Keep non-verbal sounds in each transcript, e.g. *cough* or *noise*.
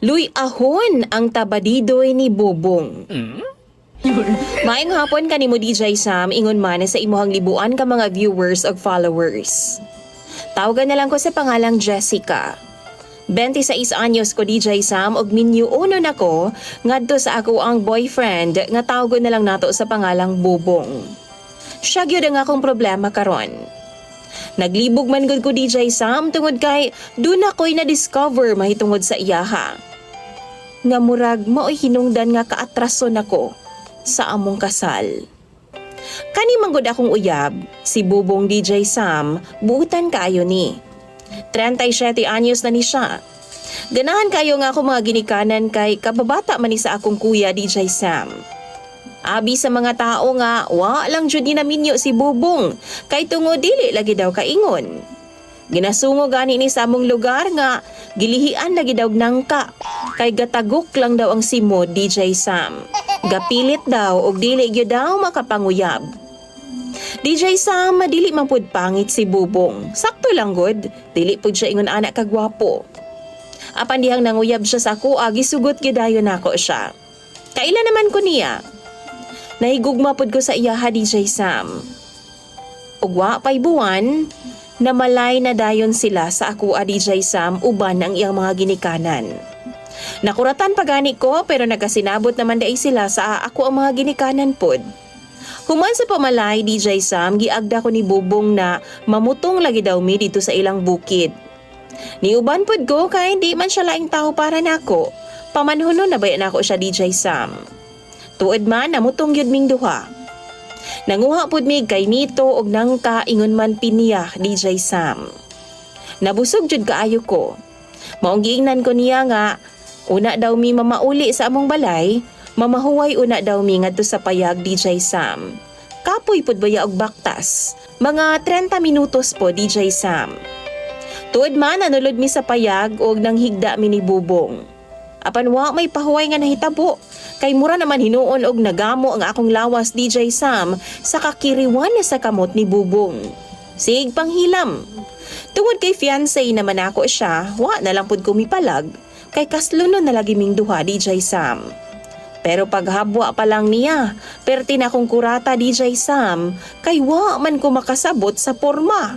Luy ahon ang tabadidoy ni Bobong. Maayong hapon ka ni mo DJ Sam, ingon man sa imuhang libuan ka mga viewers o followers. Tawagan na lang ko sa pangalang Jessica. 26 anyos ko DJ Sam og minyo uno nako ngadto sa ako ang boyfriend nga tawgon na lang nato sa pangalang Bobong. Siya gyud ang akong problema karon. Naglibog man gud ko DJ Sam tungod kay dun ako'y na-discover mahitungod sa iyaha. Nga murag mao'y hinungdan nga kaatraso nako sa among kasal. Kani manggod akong uyab, si Bubong DJ Sam, buutan kaayo ni. 37 anyos na ni siya. Ganahan kayo nga ako mga ginikanan kay kababata man ni sa akong kuya DJ Sam. Abi sa mga tao nga, wa lang jud ni naminyo si Bubong, kay tungo dili lagi daw kaingon. Ginasungo gani ni sa among lugar nga gilihian lagi daw nangka kay gatagok lang daw ang simo DJ Sam. Gapilit daw og dili gyud daw makapanguyab. DJ Sam madili man pud pangit si Bubong. Sakto lang gud, dili pud siya ingon anak kagwapo. Apan dihang nanguyab siya sa ako, agi sugot nako siya. Kailan naman ko niya? Nahigugma pud ko sa iya ha DJ Sam. Ugwa pa'y buwan, namalay na dayon sila sa ako a DJ Sam uban ang iyang mga ginikanan. Nakuratan pagani ko pero nagasinabot naman dai sila sa ako ang mga ginikanan pod. Human sa pamalay DJ Sam, giagda ko ni Bubong na mamutong lagi daw mi dito sa ilang bukid. Niuban pod ko kay hindi man siya laing tao para nako. Pamanhuno na bayan ako siya DJ Sam. Tuod man namutong yun ming duha. Nanguha pod mi kay nito og nang kaingon man piniya DJ Sam. Nabusog jud kaayo ko. Maong giingnan ko niya nga una daw mi mamauli sa among balay, mamahuway una daw mi ngadto sa payag DJ Sam. Kapoy pod baya og baktas. Mga 30 minutos po DJ Sam. Tuod man nanulod mi sa payag og nang higda mi ni Bubong. Apan wa may pahuway nga nahitabo. Kay mura naman hinuon og nagamo ang akong lawas DJ Sam sa kakiriwan sa kamot ni Bubong. Sig panghilam. Tungod kay fiancé naman ako siya, wa na lang pud kumipalag. Kay kasluno na lagi ming duha DJ Sam. Pero paghabwa pa lang niya, perti na akong kurata DJ Sam, kay wa man ko makasabot sa porma.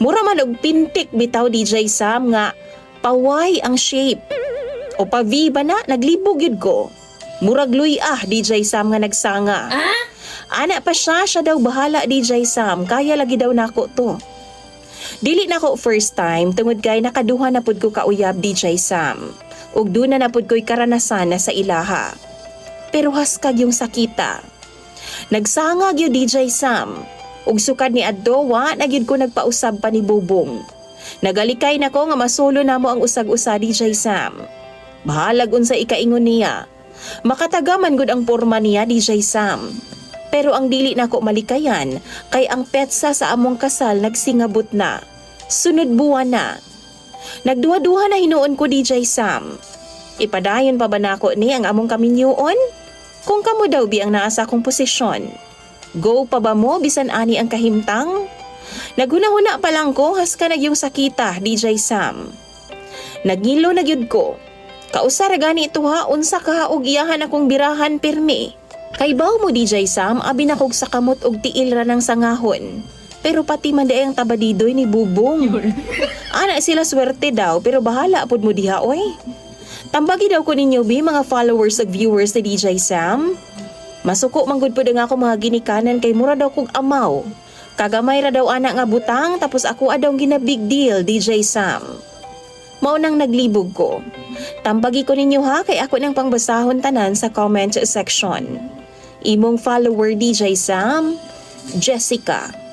Mura man og pintik bitaw DJ Sam nga paway ang shape. O pa V ba na naglibog yun ko. Murag luy ah DJ Sam nga nagsanga. Ana pa siya, siya daw bahala DJ Sam, kaya lagi daw nako to. Dili na ko first time tungod kay nakaduha na pud ko kauyab DJ Sam. Ug duna na pud ko'y karanasan na sa ilaha. Pero haskag yung sakita. Nagsangag yung DJ Sam. Ug sukad ni Addo, wa na gyud ko nagpausab pa ni Bubong. Nagalikay na ko nga masulo na mo ang usag-usa DJ Sam. Bahalag unsa ikaingon niya. Makatagaman gud ang porma niya DJ Sam. Pero ang dili na ko malikayan kay ang petsa sa among kasal nagsingabot na. Sunod buwan na. Nagduha-duha na hinuon ko DJ Sam. Ipadayon pa ba nako ni ang among kaminyuon? Kung kamo daw bi ang naa sa akong posisyon. Go pa ba mo bisan ani ang kahimtang? Naghuna-huna pa lang ko haska na yung sakita, DJ Sam. Nagilo na gyud ko. Kausar gani ito ha, unsa ka og iyahan akong birahan pirmi. Kay baw mo DJ Sam, abi na kog sa kamot og tiil ra ng sangahon. Pero pati man ang tabadidoy ni Bubong. *laughs* Ana sila swerte daw, pero bahala pod mo diha oy. Tambagi daw ko ninyo bi mga followers ug viewers ni DJ Sam. Masuko manggod po nga ako mga ginikanan kay mura daw kog amaw. Kagamay ra daw anak nga butang tapos ako adaw gina big deal DJ Sam. Mao nang naglibog ko. Tambagi ko ninyo ha kay ako nang pangbasahon tanan sa comment section. Imong follower DJ Sam, Jessica.